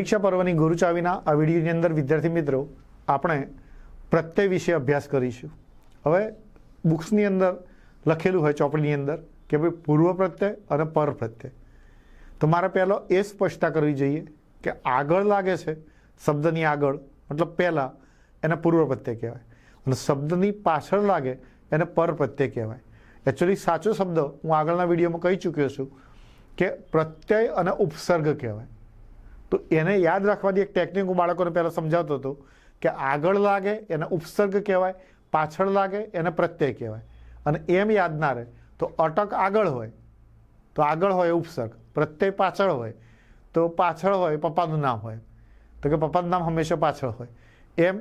પરીક્ષા પર્વની ગુરુચાવીના આ વિડીયોની અંદર, વિદ્યાર્થી મિત્રો, આપણે પ્રત્યય વિશે અભ્યાસ કરીશું. હવે બુક્સની અંદર લખેલું હોય, ચોપડીની અંદર, કે ભાઈ પૂર્વ પ્રત્યય અને પર પ્રત્યય. તો મારે પહેલો એ સ્પષ્ટતા કરવી જોઈએ કે આગળ લાગે છે, શબ્દની આગળ, મતલબ પહેલાં એને પૂર્વ પ્રત્યય કહેવાય. અને શબ્દની પાછળ લાગે એને પર પ્રત્યય કહેવાય. એકચ્યુઅલી સાચો શબ્દ હું આગળના વિડીયોમાં કહી ચૂક્યો છું કે પ્રત્યય અને ઉપસર્ગ કહેવાય. તો એને યાદ રાખવાની એક ટેકનિક હું બાળકોને પહેલાં સમજાવતો હતો કે આગળ લાગે, એને ઉપસર્ગ કહેવાય, પાછળ લાગે, એને પ્રત્યય કહેવાય. અને એમ યાદ ના રહે. તો અટક આગળ હોય, તો આગળ હોય ઉપસર્ગ, પ્રત્યય પાછળ હોય, તો પાછળ હોય પપ્પાનું નામ હોય. તો કે પપ્પાનું નામ હંમેશા પાછળ હોય. એમ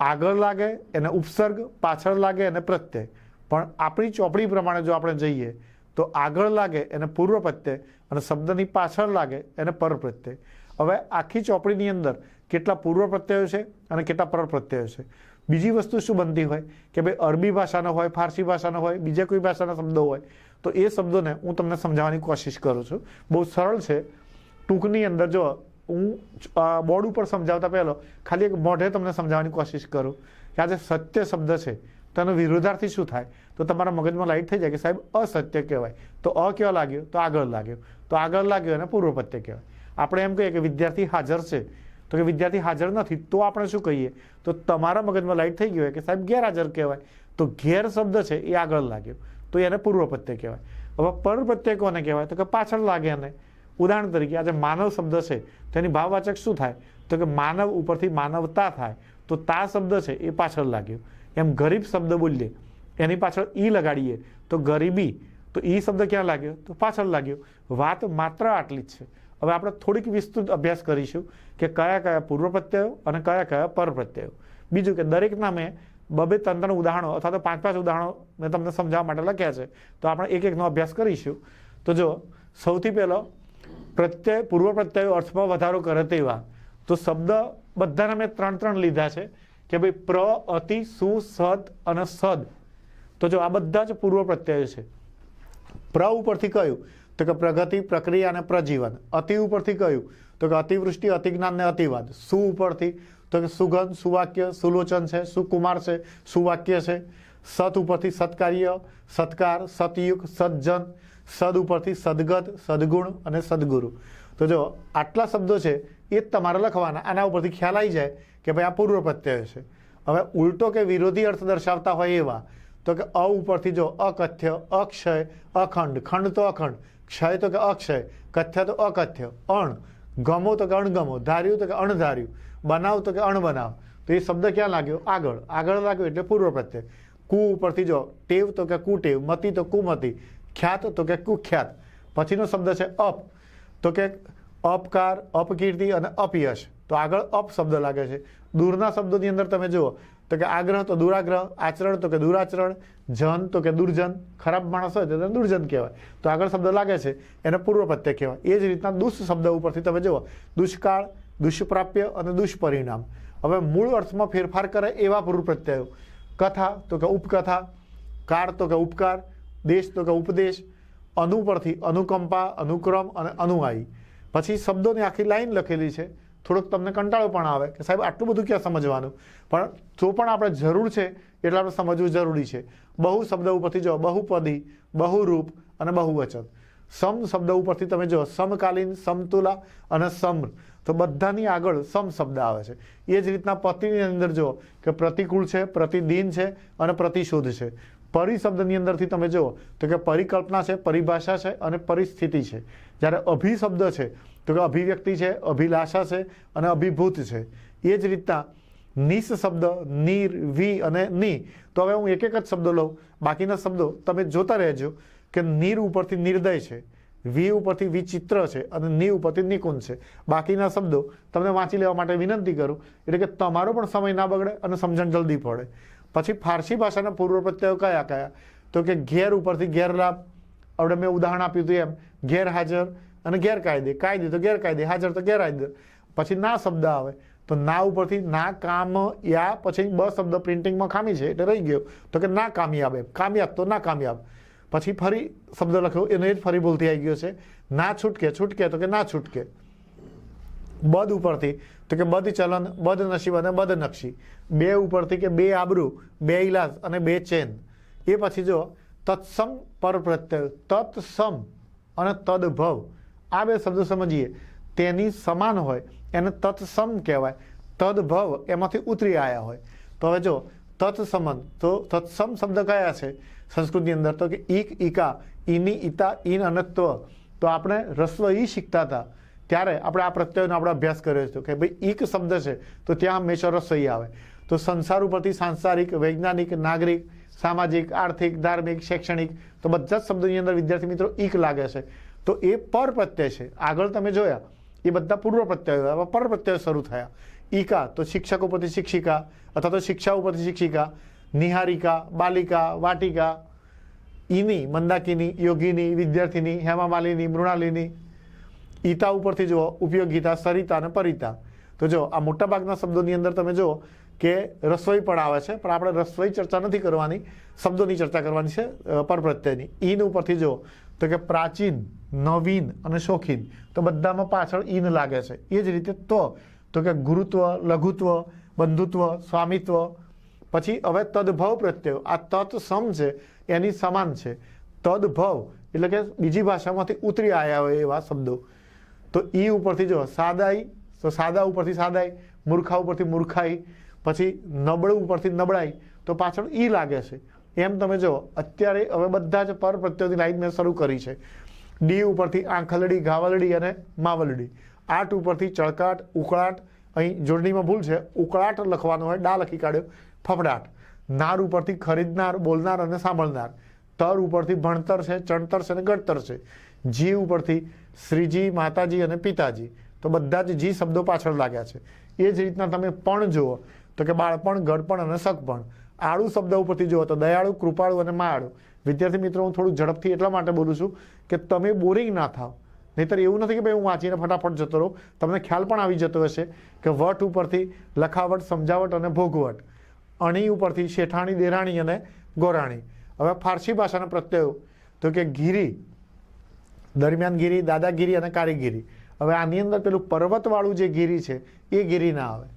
આગળ લાગે, એને ઉપસર્ગ, પાછળ લાગે, એને પ્રત્યય. પણ આપણી ચોપડી પ્રમાણે જો આપણે જઈએ, તો આગળ લાગે, એને પૂર્વ પ્રત્યય. અને શબ્દની પાછળ લાગે, એને પર પ્રત્યય હવે આખી ચોપડીની અંદર કેટલા પૂર્વ પ્રત્યયો છે અને કેટલા પર પ્રત્યયો છે. બીજી વસ્તુ શું બનતી હોય? કે ભાઈ અરબી ભાષાનો હોય, ફારસી ભાષાનો હોય, બીજા કોઈ ભાષાના શબ્દો હોય, તો એ શબ્દોને હું તમને સમજાવવાની કોશિશ કરું છું. બહુ સરળ છે. ટૂંકની અંદર જો હું બોર્ડ ઉપર સમજાવતા પહેલો, ખાલી એક મોઢે તમને સમજાવવાની કોશિશ કરું કે આ જે સત્ય શબ્દ છે તેનો વિરોધાર્થી શું થાય? તો તમારા મગજમાં લાઈટ થઈ જાય કે સાહેબ અસત્ય કહેવાય. તો અ કેવા લાગ્યો? તો આગળ લાગ્યો. તો આગળ લાગ્યો અને પૂર્વ પ્રત્યય કહેવાય. આપણે એમ કહીએ કે વિદ્યાર્થી હાજર છે. તો કે વિદ્યાર્થી હાજર નથી, તો આપણે શું કહીએ? તો તમારા મગજમાં લાઈટ થઈ ગયું હોય કે સાહેબ ગેરહાજર કહેવાય. તો ગેર શબ્દ છે, એ આગળ લાગ્યો. તો એને પૂર્વ પ્રત્યય કહેવાય. હવે પર પ્રત્યય કોને કહેવાય? તો કે પાછળ લાગે એને. ઉદાહરણ તરીકે આજે માનવ શબ્દ છે તેની ભાવવાચક શું થાય? તો કે માનવ ઉપરથી માનવતા થાય. તો તા શબ્દ છે, એ પાછળ લાગ્યો. એમ ગરીબ શબ્દ બોલીએ, એની પાછળ ઈ લગાડીએ, તો ગરીબી. તો ઈ શબ્દ ક્યાં લાગ્યો? તો પાછળ લાગ્યો. વાત માત્ર આટલી જ છે. હવે આપણે થોડીક વિસ્તૃત અભ્યાસ કરીશું કે કયા કયા પૂર્વ પ્રત્યયો અને કયા કયા પર પ્રત્યયો. બીજું કે દરેકના મેં બબે ત્રણ ત્રણ ઉદાહરણો અથવા તો પાંચ પાંચ ઉદાહરણો મેં તમને સમજાવવા માટે લખ્યા છે. તો આપણે એક એકનો અભ્યાસ કરીશું. તો જો, સૌથી પહેલો, પ્રત્યય, પૂર્વ પ્રત્યયો અર્થમાં વધારો કરે તેવા. તો શબ્દ બધાને મેં ત્રણ ત્રણ લીધા છે કે ભાઈ પ્ર, અતિ, સુ, સદ અને સદ. તો જો આ બધા જ પૂર્વ પ્રત્યયો છે. પ્ર ઉપરથી કયું? તો કે પ્રગતિ, પ્રક્રિયા અને પ્રજીવન. અતિ ઉપરથી કહ્યું તો કે અતિવૃષ્ટિ, અતિજ્ઞાન ને અતિવાદ. સુ ઉપરથી? તો કે સુગંધ, સુવાક્ય, સુલોચન છે, સુકુમાર છે, સુવાક્ય છે. સત ઉપરથી સત્કાર્ય, સત્કાર, સતયુગ, સજ્જન. સદ ઉપરથી સદગત, સદગુણ અને સદગુરુ. તો જો આટલા શબ્દો છે, એ જ તમારે લખવાના. આના ઉપરથી ખ્યાલ આવી જાય કે ભાઈ આ પૂર્વ પ્રત્યય છે. હવે ઉલટો કે વિરોધી અર્થ દર્શાવતા હોય એવા, તો કે અ ઉપરથી જો અકથ્ય, અક્ષય, અખંડ. ખંડ તો અખંડ. ક્ષય તો કે અક્ષય કથ્ય તો અકથ્ય અણ, ગમો તો કે અણગમો, ધાર્યું તો કે અણધાર્યું, બનાવ તો કે અણબનાવ. તો એ શબ્દ ક્યાં લાગ્યો? આગળ. આગળ લાગ્યો એટલે પૂર્વ પ્રત્યય કુ ઉપરથી જો, ટેવ તો કે કુટેવ, મતિ તો કુમતી, ખ્યાત તો કે કુખ્યાત. પછીનો શબ્દ છે અપ. તો કે અપકાર, અપકીર્તિ અને અપયશ. તો આગળ અપ શબ્દ લાગે છે. દૂરના શબ્દોની અંદર તમે જુઓ તો કે આગ્રહ તો દુરાગ્રહ, આચરણ તો કે દુરાચરણ, જન તો કે દુર્જન. ખરાબ માણસ હોય તો દુર્જન કહેવાય. તો આગળ શબ્દ લાગે છે, એને પૂર્વ પ્રત્યય કહેવાય. એ જ રીતના દુષ્ટ શબ્દ ઉપરથી તમે જુઓ, દુષ્કાળ, દુષ્પ્રાપ્ય અને દુષ્પરિણામ. હવે મૂળ અર્થમાં ફેરફાર કરે એવા પૂર્વ પ્રત્યયો કથા તો કે ઉપકથા કાર તો કે ઉપકાર, દેશ તો કે ઉપદેશ, અનુ પરથી અનુકંપા, અનુક્રમ અને અનુયાયી પછી શબ્દોની આખી લાઈન લખેલી છે. થોડોક તમને કંટાળો પણ આવે કે સાહેબ, આટલું બધું ક્યાં સમજવાનું? પણ તો પણ આપણે જરૂર છે, એટલે આપણે સમજવું જરૂરી છે. બહુ શબ્દ ઉપરથી જો બહુપદી, બહુરૂપ અને બહુવચન. સમ શબ્દ ઉપરથી તમે જો સમકાલીન, સમતુલા અને સમ્ર. તો બધાની આગળ સમ શબ્દ આવે છે. એ જ રીતના પતિની અંદર જો કે પ્રતિકૂળ છે, પ્રતિદિન છે અને પ્રતિશોધ છે. પરિશબ્દની અંદરથી તમે જુઓ તો કે પરિકલ્પના છે, પરિભાષા છે અને પરિસ્થિતિ છે. જ્યારે અભિશબ્દ છે તો કે અભિવ્યક્તિ છે, અભિલાષા છે અને અભિભૂત છે. એ જ રીતના નિસ શબ્દ, નીર, વી અને ની. તો હવે હું એક એક જ શબ્દો લઉં. બાકીના શબ્દો તમે જોતા રહેજો કે નીર ઉપરથી નિર્દય છે, વી ઉપરથી વિચિત્ર છે અને ની ઉપરથી નિકુંજ છે. બાકીના શબ્દો તમને વાંચી લેવા માટે વિનંતી કરું, એટલે કે તમારો પણ સમય ના બગડે અને સમજણ જલ્દી પડે. પછી ફારસી ભાષાના પૂર્વ પ્રત્યયો કયા કયા? તો કે ઘેર ઉપરથી ગેરલાભ આપણે મેં ઉદાહરણ આપ્યું હતું એમ ગેરહાજર અને ગેરકાયદે, કાયદે તો ગેરકાયદે, હાજર તો ગેરહાજર. પછી ના શબ્દ આવે, તો ના ઉપરથી ના કામ યા પછી બ શબ્દ પ્રિન્ટિંગમાં ખામી છે, એટલે રહી ગયો. તો કે ના કામયાબ એમ કામયાબ તો ના કામયાબ પછી ફરી શબ્દ લખ્યો, એનો એ જ ફરી ભૂલથી આવી ગયો છે. ના છૂટકે છૂટકે, તો કે ના છૂટકે. બદ ઉપરથી, તો કે બદ ચલન, બદ નસીબ અને બદ નક્ષી બે ઉપરથી કે બે આબરૂ, બે ઇલાજ અને બે ચેન. એ પછી જો તત્સમ પર પ્રત્યય તત્સમ અને તદભવ. આ બે શબ્દો સમજીએ. તેની સમાન હોય, એને તત્સમ કહેવાય. તદભવ એમાંથી ઉતરી આવ્યા હોય. તો હવે જો, તત્સમન, તો તત્સમ શબ્દ કયા છે? સંસ્કૃતની અંદર તો કે ઈક, ઈકા, ઈની, ઈતા, ઈન અને ત્વ તો આપણે રસ્વ ઈ શીખતા હતા. ત્યારે આપણે આ પ્રત્યયનો આપણે અભ્યાસ કર્યો હતો કે ભાઈ ઈક શબ્દ છે, તો ત્યાં હંમેશા રસ્વ ઈ આવે. તો સંસાર ઉપરથી સાંસારિક, વૈજ્ઞાનિક, નાગરિક, સામાજિક, આર્થિક, ધાર્મિક, શૈક્ષણિક, તો બધા જ શબ્દોની અંદર વિદ્યાર્થી મિત્રો ઈક લાગે છે. તો એ પર પ્રત્યય છે. આગળ તમે જોયા, એ બધા પૂર્વ પ્રત્યયો પર પ્રત્યયો શરૂ થયા. ઈકા, તો શિક્ષક ઉપરથી શિક્ષિકા, અથવા તો શિક્ષા ઉપરથી શિક્ષિકા, નિહારિકા, બાલિકા, વાટિકા, ઈની, મંદાકિની, યોગીની, વિદ્યાર્થીની હેમા માલિની મૃણાલિની, ઈતા ઉપરથી જુઓ, ઉપયોગિતા, સરિતા અને પરિતા. તો જો આ મોટાભાગના શબ્દોની અંદર તમે જુઓ કે રસોઈ પણ આવે છે, પણ આપણે રસોઈ ચર્ચા નથી કરવાની. શબ્દોની ચર્ચા કરવાની છે પરપ્રત્યયની ઈન ઉપરથી જુઓ તો કે પ્રાચીન, નવીન અને શોખીન. તો બધામાં પાછળ ઈન લાગે છે. એ જ રીતે તો તો કે ગુરુત્વ, લઘુત્વ, બંધુત્વ, સ્વામિત્વ, પછી હવે તદભવ પ્રત્યય. આ તત સમ છે, એની સમાન છે. તદભવ એટલે કે બીજી ભાષામાંથી ઉતરી આવ્યા હોય એવા શબ્દો. તો ઈ ઉપરથી જો સાદાઈ, તો સાદા ઉપરથી સાદાઈ, મૂર્ખા ઉપરથી મૂર્ખાઈ, પછી નબળું ઉપરથી નબળાઈ, તો પાછળ ઈ લાગે છે. એમ તમે જો અત્યારે હવે બધા જ પર પ્રત્યોની લાઈન મેં શરૂ કરી છે. ડી ઉપરથી આંખલડી ગાવલડી અને માવલડી. આઠ ઉપરથી ચળકાટ, ઉકળાટ. અહીં જોડણીમાં ભૂલ છે. ઉકળાટ લખવાનો હોય, ડા લખી કાઢ્યો. ફફડાટ. નાર ઉપરથી ખરીદનાર, બોલનાર અને સાંભળનાર. તર ઉપરથી ભણતર છે, ચણતર છે અને ગણતર છે. જી ઉપરથી શ્રીજી, માતાજી અને પિતાજી. તો બધા જ જી શબ્દો પાછળ લાગ્યા છે. એ જ રીતના તમે પણ જુઓ. તો કે બાળપણ ગળપણ અને સગપણ. આળુ શબ્દ ઉપરથી જુઓ તો દયાળુ, કૃપાળુ અને માળુ. વિદ્યાર્થી મિત્રો, હું થોડું ઝડપથી એટલા માટે બોલું છું કે તમે બોરિંગ ના થાવ. નહીતર એવું નથી કે ભાઈ હું વાંચીને ફટાફટ જતો રહું. તમને ખ્યાલ પણ આવી જતો હશે કે વટ ઉપરથી લખાવટ, સમજાવટ અને ભોગવટ. અણી ઉપરથી શેઠાણી, દેરાણી અને ગોરાણી. હવે ફારસી ભાષાના પ્રત્યયો તો કે ગીરી દરમિયાનગીરી દાદાગીરી અને કારીગીરી. હવે આની અંદર પેલું પર્વતવાળું જે ગીરી છે, એ ગીરી ના આવે.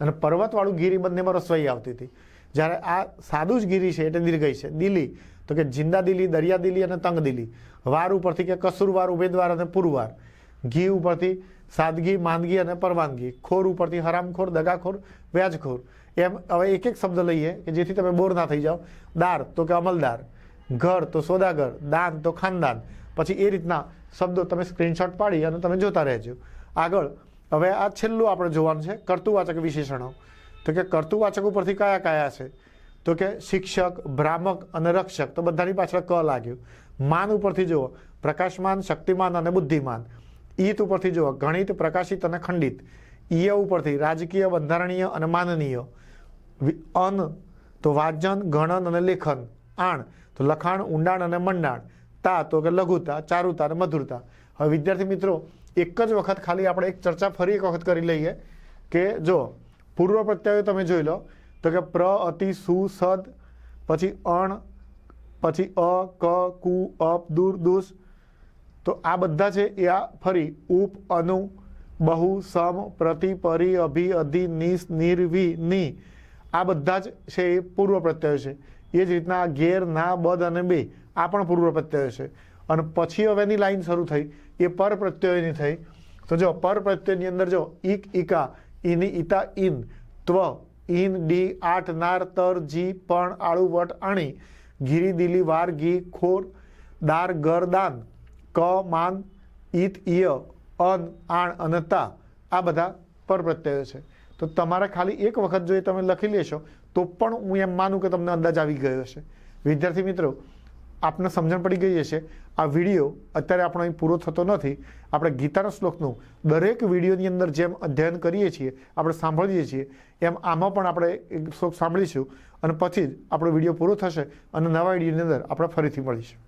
અને પર્વતવાળું ગીરી બંનેમાં રસોઈ આવતી હતી. જ્યારે આ સાદું જ ગીરી છે, એટલે દીર્ઘઈ છે. દિલ્હી, તો કે જિંદા દિલ્હી, દરિયા દિલ્હી અને તંગ દિલ્હી. વાર ઉપરથી કે કસુરવાર ઉમેદવાર અને પુરવાર. ઘી ઉપરથી સાદગી, માંદગી અને પરવાનગી. ખોર ઉપરથી હરામખોર, દગાખોર, વ્યાજખોર. એમ હવે એક એક શબ્દ લઈએ કે જેથી તમે બોર ના થઈ જાઓ. દાર તો કે અમલદાર. ઘર તો સોદાગર. દાન તો ખાનદાન. પછી એ રીતના શબ્દો તમે સ્ક્રીનશોટ પાડી અને તમે જોતા રહેજો. આગળ, હવે આ છેલ્લું આપણે જોવાનું છે, કર્તુવાચક વિશેષણો. તો કે કર્તુવાચક ઉપરથી કયા કયા છે? તો કે શિક્ષક, ભ્રામક અને રક્ષક, તો બધાની પાછળ ક લાગ્યું. માન ઉપરથી જુઓ, પ્રકાશમાન, શક્તિમાન અને બુદ્ધિમાન. ઈત ઉપરથી જુઓ, ગણિત, પ્રકાશિત અને ખંડિત. ઈય ઉપરથી રાજકીય, બંધારણીય અને માનનીય. અન, તો વાંચન, ગણન અને લેખન. આણ, તો લખાણ, ઊંડાણ અને મંડાણ. તા, તો કે લઘુતા, ચારુતા અને મધુરતા. હવે વિદ્યાર્થી મિત્રો, એક જ વખત ખાલી આપણે એક ચર્ચા ફરી એક વખત કરી લઈએ કે જો પૂર્વ પ્રત્યયો તમે જોઈ લો. તો કે પ્ર, અતિ, સુ, સદ, પછી અણ, પછી અ, ક, કુ, અપ, દૂર દુસ તો આ બધા છે એ આ ફરી ઉપ, અનુ, બહુ, સમ, પ્રતિ, પરી, અભિ, અધિ નિસ નિર્વિ નિ. આ બધા જ છે એ પૂર્વ પ્રત્યયો છે. એ જ રીતના ઘેર, ના, બદ અને બે આ પણ પૂર્વ પ્રત્યયો છે. અને પછી હવેની લાઈન શરૂ થઈ. એ પર પ્રત્યયની થઈ. તો જો, પર પ્રત્યયની અંદર જો ઈક ઈકા ઈની ઈતા ઇન ત્વ. ઇન ડી, આઠ, નાર, તર, જી, પણ, આળુ, વટ, અણી. ગીરી દિલી, વાર, ઘી, ખોર, દાર ગર દાન. ક, માન, ઈત ઇય અન, આણ, અનતા. આ બધા પર પ્રત્યયો છે. તો તમારે ખાલી એક વખત જો એ તમે લખી લેશો, તો પણ હું એમ માનું કે તમને અંદાજ આવી ગયો હશે. વિદ્યાર્થી મિત્રો, આપને સમજણ પડી ગઈ હશે. આ વીડિયો અત્યારે આપણો અહીં પૂરો થતો નથી. આપણે ગીતાના શ્લોકનું દરેક વિડીયોની અંદર જેમ અધ્યયન કરીએ છીએ, આપણે સાંભળીએ છીએ, એમ આમાં પણ આપણે એક શ્લોક સાંભળીશું અને પછી જ આપણો વીડિયો પૂરો થશે અને નવા વિડીયોની અંદર આપણે ફરીથી મળીશું.